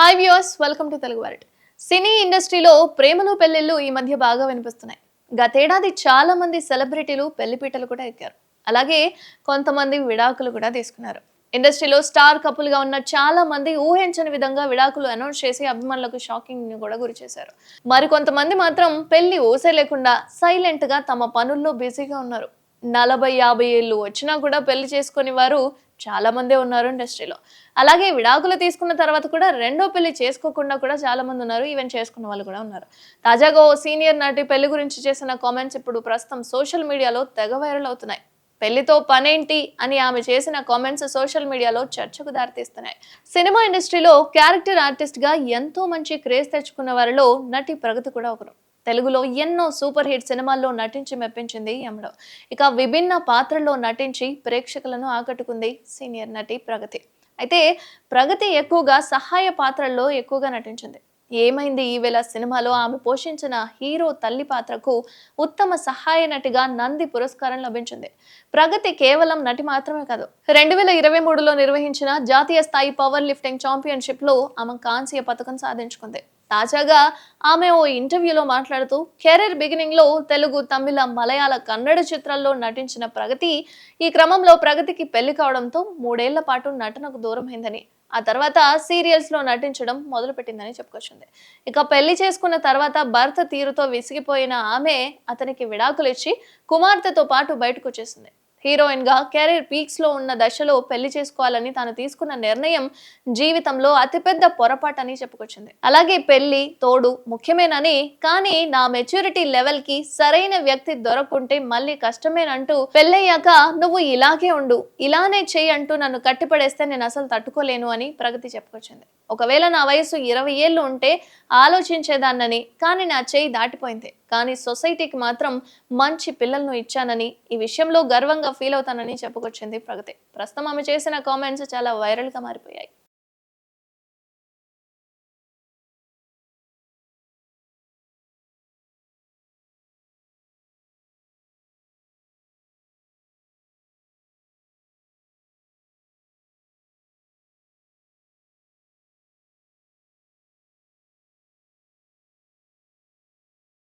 Hi viewers welcome to Telugu world cine ఇండస్ట్రీలో ప్రేమలు పెళ్ళిళ్ళు ఈ మధ్య బాగా వినిపిస్తున్నాయి. గతేడాది చాలా మంది సెలబ్రిటీలు పెళ్ళిపీటలు కూడా ఎక్కారు. అలాగే కొంతమంది విడాకులు కూడా తీసుకున్నారు. ఇండస్ట్రీలో స్టార్ కపుల్గా ఉన్న చాలా మంది ఊహించని విధంగా విడాకులు అనౌన్స్ చేసి అభిమానులకు షాకింగ్ని కూడా గురి చేశారు. మరి కొంతమంది మాత్రం పెళ్ళి ఊసే లేకుండా సైలెంట్గా తమ పనుల్లో బిజీగా ఉన్నారు. నలభై యాభై ఏళ్ళు వచ్చినా కూడా పెళ్ళి చేసుకుని వారు చాలా మందే ఉన్నారు ఇండస్ట్రీలో. అలాగే విడాకులు తీసుకున్న తర్వాత కూడా రెండో పెళ్ళి చేసుకోకుండా కూడా చాలా మంది ఉన్నారు ఈవెన్ చేసుకున్న వాళ్ళు కూడా ఉన్నారు. తాజాగా ఓ సీనియర్ నటి పెళ్ళి గురించి చేసిన కామెంట్స్ ఇప్పుడు ప్రస్తుతం సోషల్ మీడియాలో తెగ వైరల్ అవుతున్నాయి. పెళ్ళితో పనేంటి అని ఆమె చేసిన కామెంట్స్ సోషల్ మీడియాలో చర్చకు దారితీస్తున్నాయి. సినిమా ఇండస్ట్రీలో క్యారెక్టర్ ఆర్టిస్ట్గా ఎంతో మంచి క్రేజ్ తెచ్చుకున్న వారిలో నటి ప్రగతి కూడా ఒకరు. తెలుగులో ఎన్నో సూపర్ హిట్ సినిమాల్లో నటించి మెప్పించింది యమడ. ఇక విభిన్న పాత్రల్లో నటించి ప్రేక్షకులను ఆకట్టుకుంది సీనియర్ నటి ప్రగతి. అయితే ప్రగతి ఎక్కువగా సహాయ పాత్రల్లో ఎక్కువగా నటించింది. ఏమైంది? ఈవేళ సినిమాలో ఆమె పోషించిన హీరో తల్లి పాత్రకు ఉత్తమ సహాయ నటిగా నంది పురస్కారం లభించింది. ప్రగతి కేవలం నటి మాత్రమే కాదు రెండు వేల ఇరవై మూడులో నిర్వహించిన జాతీయ స్థాయి పవర్ లిఫ్టింగ్ ఛాంపియన్షిప్లో ఆమె కాంస్య పథకం సాధించుకుంది. తాజాగా ఆమె ఓ ఇంటర్వ్యూలో మాట్లాడుతూ కెరీర్ బిగినింగ్లో తెలుగు తమిళ మలయాళ కన్నడ చిత్రాల్లో నటించిన ప్రగతి ఈ క్రమంలో ప్రగతికి పెళ్ళి కావడంతో మూడేళ్ళ పాటు నటనకు దూరమైందని. ఆ తర్వాత సీరియల్స్లో నటించడం మొదలుపెట్టిందని చెప్పుకొచ్చింది. ఇక పెళ్ళి చేసుకున్న తర్వాత భర్త తీరుతో విసిగిపోయిన ఆమె అతనికి విడాకులు ఇచ్చి కుమార్తెతో పాటు బయటకు వచ్చేసింది. హీరోయిన్గా కెరీర్ పీక్స్లో ఉన్న దశలో పెళ్ళి చేసుకోవాలని తాను తీసుకున్న నిర్ణయం జీవితంలో అతిపెద్ద పొరపాటని చెప్పుకొచ్చింది. అలాగే పెళ్ళి తోడు ముఖ్యమేనని కానీ నా మెచ్యూరిటీ లెవెల్కి సరైన వ్యక్తి దొరకుంటే మళ్ళీ కష్టమేనంటూ పెళ్ళయ్యాక నువ్వు ఇలాగే ఉండు ఇలానే చేయి అంటూ నన్ను కట్టిపడేస్తే నేను అసలు తట్టుకోలేను అని ప్రగతి చెప్పుకొచ్చింది. ఒకవేళ నా వయసు ఇరవై ఏళ్ళు ఉంటే ఆలోచించేదాన్నని కానీ నా చేయి దాటిపోయింది. కానీ సొసైటీకి మాత్రం మంచి పిల్లలను ఇచ్చానని ఈ విషయంలో గర్వంగా ఫీల్ అవుతానని చెప్పుకొచ్చింది ప్రగతి. ప్రస్తుతం ఆమె చేసిన కామెంట్స్ చాలా వైరల్గా మారిపోయాయి.